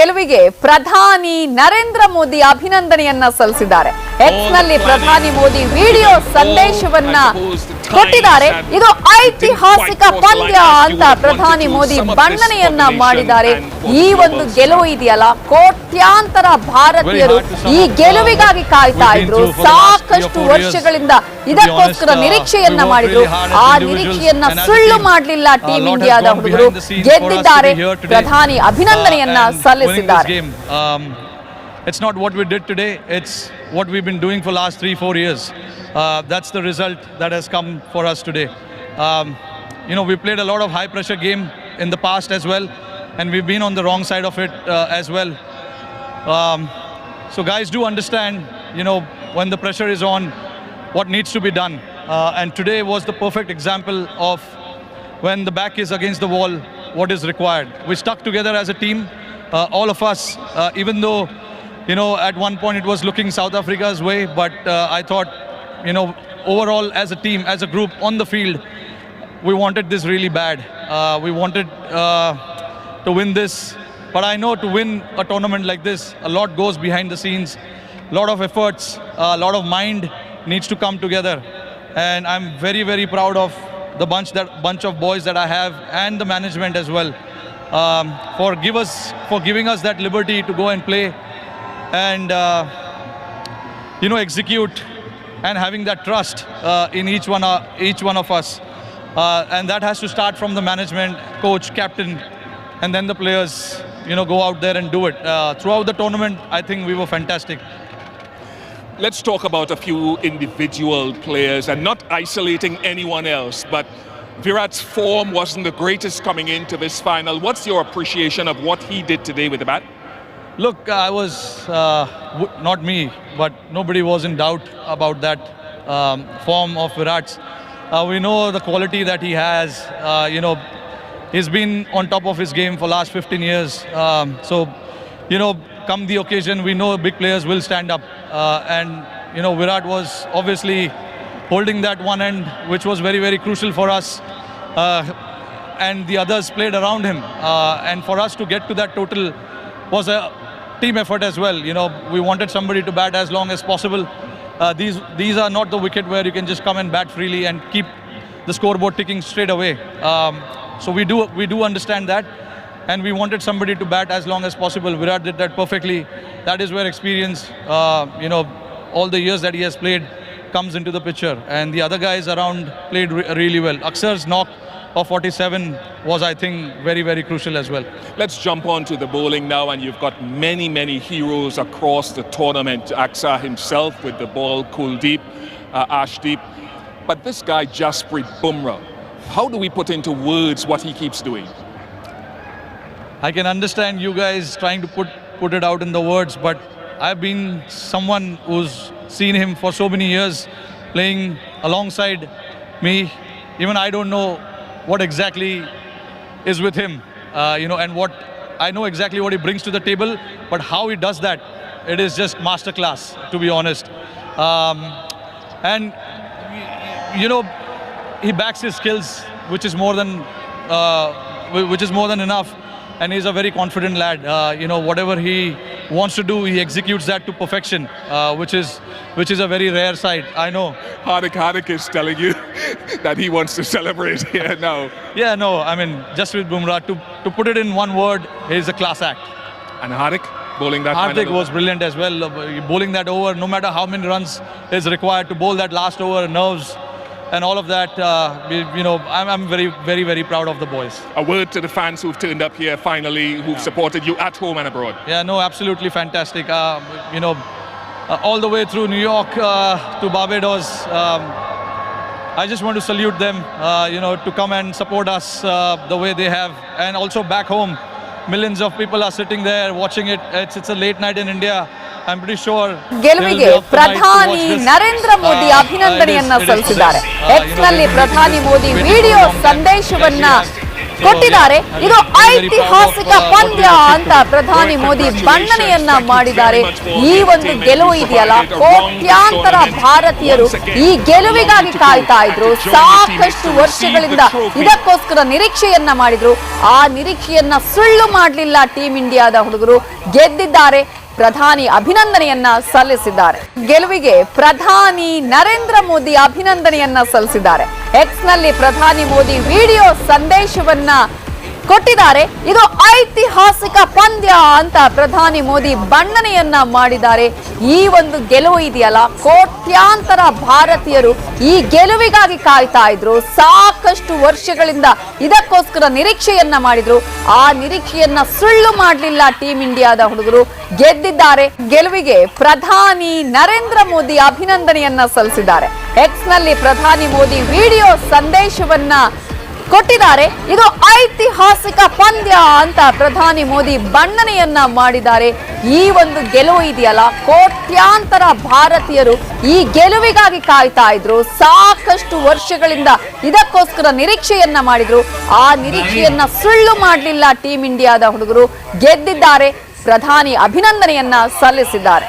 ಗೆಲುವಿಗೆ ಪ್ರಧಾನಿ ನರೇಂದ್ರ ಮೋದಿ ಅಭಿನಂದನೆಯನ್ನ ಸಲ್ಲಿಸಿದ್ದಾರೆ. ಎಕ್ಸ್ನಲ್ಲಿ ಪ್ರಧಾನಿ ಮೋದಿ ವಿಡಿಯೋ ಸಂದೇಶವನ್ನ ಕೊಟ್ಟಿದ್ದಾರೆ. ಇದು ಐತಿಹಾಸಿಕ ಪಂದ್ಯ ಅಂತ ಪ್ರಧಾನಿ ಮೋದಿ ಬಣ್ಣನೆಯನ್ನ ಮಾಡಿದ್ದಾರೆ. ಈ ಒಂದು ಗೆಲುವು ಇದೆಯಲ್ಲ? ಕೋಟ್ಯಾಂತರ ಭಾರತೀಯರು ಈ ಗೆಲುವಿಗಾಗಿ ಕಾಯ್ತಾ ಇದ್ರು. ಸಾಕಷ್ಟು ವರ್ಷಗಳಿಂದ ಇದಕ್ಕೋಸ್ಕರ ನಿರೀಕ್ಷೆಯನ್ನ ಮಾಡಿದ್ರು. ಆ ನಿರೀಕ್ಷೆಯನ್ನ ಸುಳ್ಳು ಮಾಡಲಿಲ್ಲ ಟೀಂ ಇಂಡಿಯಾದ ಹುಡುಗರು. ಗೆದ್ದಿದ್ದಾರೆ. ಪ್ರಧಾನಿ ಅಭಿನಂದನೆಯನ್ನ ಸಲ್ಲಿಸಿದ್ದಾರೆ. Um, it's not what we did today, it's what we've been doing for last three, four years. Uh, that's the result that has come for us today. Um, you know, we played a lot of high pressure game in the past as well, and we've been on the wrong side of it uh, as well. Um, so guys do understand, you know, when the pressure is on, what needs to be done. Uh, and today was the perfect example of when the back is against the wall, what is required. We stuck together as a team, uh, all of us, uh, even though, you know, at one point it was looking South Africa's way, but uh, I thought, you know, overall as a team, as a group on the field, we wanted this really bad. Uh, we wanted uh, to win this. But I know to win a tournament like this, a lot goes behind the scenes, a lot of efforts, a lot of mind needs to come together. And I'm very, very proud of the bunch that bunch of boys that I have and the management as well um, for give us for giving us that liberty to go and play and uh, you know execute and having that trust uh, in each one uh, each one of us and that has to start from the management coach captain and then the players you know go out there and do it throughout the tournament i think we were fantastic Let's talk about a few individual players and not isolating anyone else, but Virat's form wasn't the greatest coming into this final. What's your appreciation of what he did today with the bat? Look, I was uh, not me, but nobody was in doubt about that um, form of Virat's. Uh, we know the quality that he has. Uh, you know, he's been on top of his game for last 15 years. Um, so, you know, come the occasion, we know big players will stand up. Uh, and you know, Virat was obviously holding that one end, which was very, very crucial for us. Uh, and the others played around him. Uh, and for us to get to that total was a team effort as well. You know, we wanted somebody to bat as long as possible. Uh, these these are not the wicket where you can just come and bat freely and keep the scoreboard ticking straight away. Um, so we do we do understand that, and we wanted somebody to bat as long as possible. Virat did that perfectly. That is where experience, uh, you know, all the years that he has played comes into the picture. And the other guys around played re- really well. Aksar's knock of 47 was, I think, very very crucial as well. Let's jump on to the bowling now, and you've got many, many heroes across the tournament. Aksa himself with the ball, Kuldeep, uh, Ashdeep. But this guy, Jasprit Bumrah, how do we put into words what he keeps doing? I can understand you guys trying to put put it out in the words, but I've been someone who's seen him for so many years playing alongside me. Even I don't know what exactly is with him, uh, you know, and what I know exactly what he brings to the table, but how he does that, it is just masterclass, to be honest. Um, and you know, he backs his skills, which is more than uh, which is more than enough. And he's a very confident lad. Uh, you know, whatever he wants to do, he executes that to perfection, uh, which is which is a very rare sight. I know. Hardik Hardik is telling you that he wants to celebrate here now. Yeah, no. I mean, just with Bumrah, to to put it in one word, he's a class act. And Hardik bowling that Hardik was brilliant as well, uh, bowling that over. No matter how many runs is required to bowl that last over, nerves and all of that. Uh, you know, I'm, I'm very, very, very proud of the boys. A word to the fans who've turned up here finally, who've supported you at home and abroad. Yeah, no, absolutely fantastic. Uh, you know, uh, all the way through New York uh, to Barbados. Um, I just want to salute them, uh, you know, to come and support us uh, the way they have. And also back home, millions of people are sitting there watching it. It's, it's a late night in India. ಗೆಲುವಿಗೆ ಪ್ರಧಾನಿ ನರೇಂದ್ರ ಮೋದಿ ಅಭಿನಂದನೆಯನ್ನ ಸಲ್ಲಿಸಿದ್ದಾರೆ. ಎಕ್ಸ್ನಲ್ಲಿ ಪ್ರಧಾನಿ Modi video ಸಂದೇಶವನ್ನ ಕೊಟ್ಟಿದ್ದಾರೆ. ಇದು ಐತಿಹಾಸಿಕ ಪಂದ್ಯ ಅಂತ ಪ್ರಧಾನಿ ಮೋದಿ ಬಣ್ಣನೆಯನ್ನ ಮಾಡಿದ್ದಾರೆ. ಈ ಒಂದು ಗೆಲುವು ಇದೆಯಲ್ಲ? ಕೋಟ್ಯಾಂತರ ಭಾರತೀಯರು ಈ ಗೆಲುವಿಗಾಗಿ ಕಾಯ್ತಾ ಇದ್ರು. ಸಾಕಷ್ಟು ವರ್ಷಗಳಿಂದ ಇದಕ್ಕೋಸ್ಕರ ನಿರೀಕ್ಷೆಯನ್ನ ಮಾಡಿದ್ರು. ಆ ನಿರೀಕ್ಷೆಯನ್ನ ಸುಳ್ಳು ಮಾಡಲಿಲ್ಲ ಟೀಂ ಇಂಡಿಯಾದ ಹುಡುಗರು. ಗೆದ್ದಿದ್ದಾರೆ. ಪ್ರಧಾನಿ ಅಭಿನಂದನೆಯನ್ನ ಸಲ್ಲಿಸಿದ್ದಾರೆ. ಗೆಲುವಿಗೆ ಪ್ರಧಾನಿ ನರೇಂದ್ರ ಮೋದಿ ಅಭಿನಂದನೆಯನ್ನ ಸಲ್ಲಿಸಿದ್ದಾರೆ. ಎಕ್ಸ್ನಲ್ಲಿ ಪ್ರಧಾನಿ ಮೋದಿ ವಿಡಿಯೋ ಸಂದೇಶವನ್ನ ಕೊಟ್ಟಿದ್ದಾರೆ. ಇದು ಐತಿಹಾಸಿಕ ಪಂದ್ಯ ಅಂತ ಪ್ರಧಾನಿ ಮೋದಿ ಬಣ್ಣನೆಯನ್ನ ಮಾಡಿದ್ದಾರೆ. ಈ ಒಂದು ಗೆಲುವು ಇದೆಯಲ್ಲ, ಕೋಟ್ಯಾಂತರ ಭಾರತೀಯರು ಈ ಗೆಲುವಿಗಾಗಿ ಕಾಯ್ತಾ ಇದ್ರು. ಸಾಕಷ್ಟು ವರ್ಷಗಳಿಂದ ಇದಕ್ಕೋಸ್ಕರ ನಿರೀಕ್ಷೆಯನ್ನ ಮಾಡಿದ್ರು. ಆ ನಿರೀಕ್ಷೆಯನ್ನ ಸುಳ್ಳು ಮಾಡಲಿಲ್ಲ ಟೀಂ ಇಂಡಿಯಾದ ಹುಡುಗರು. ಗೆದ್ದಿದ್ದಾರೆ. ಗೆಲುವಿಗೆ ಪ್ರಧಾನಿ ನರೇಂದ್ರ ಮೋದಿ ಅಭಿನಂದನೆಯನ್ನ ಸಲ್ಲಿಸಿದ್ದಾರೆ. ಎಕ್ಸ್ನಲ್ಲಿ ಪ್ರಧಾನಿ ಮೋದಿ ವಿಡಿಯೋ ಸಂದೇಶವನ್ನ ಕೊಟ್ಟಿದ್ದಾರೆ. ಇದು ಐತಿಹಾಸಿಕ ಪಂದ್ಯ ಅಂತ ಪ್ರಧಾನಿ ಮೋದಿ ಬಣ್ಣನೆಯನ್ನ ಮಾಡಿದ್ದಾರೆ. ಈ ಒಂದು ಗೆಲುವು ಇದೆಯಲ್ಲ, ಕೋಟ್ಯಾಂತರ ಭಾರತೀಯರು ಈ ಗೆಲುವಿಗಾಗಿ ಕಾಯ್ತಾ ಇದ್ರು. ಸಾಕಷ್ಟು ವರ್ಷಗಳಿಂದ ಇದಕ್ಕೋಸ್ಕರ ನಿರೀಕ್ಷೆಯನ್ನ ಮಾಡಿದ್ರು. ಆ ನಿರೀಕ್ಷೆಯನ್ನ ಸುಳ್ಳು ಮಾಡಲಿಲ್ಲ ಟೀಂ ಇಂಡಿಯಾದ ಹುಡುಗರು. ಗೆದ್ದಿದ್ದಾರೆ. ಪ್ರಧಾನಿ ಅಭಿನಂದನೆಯನ್ನ ಸಲ್ಲಿಸಿದ್ದಾರೆ.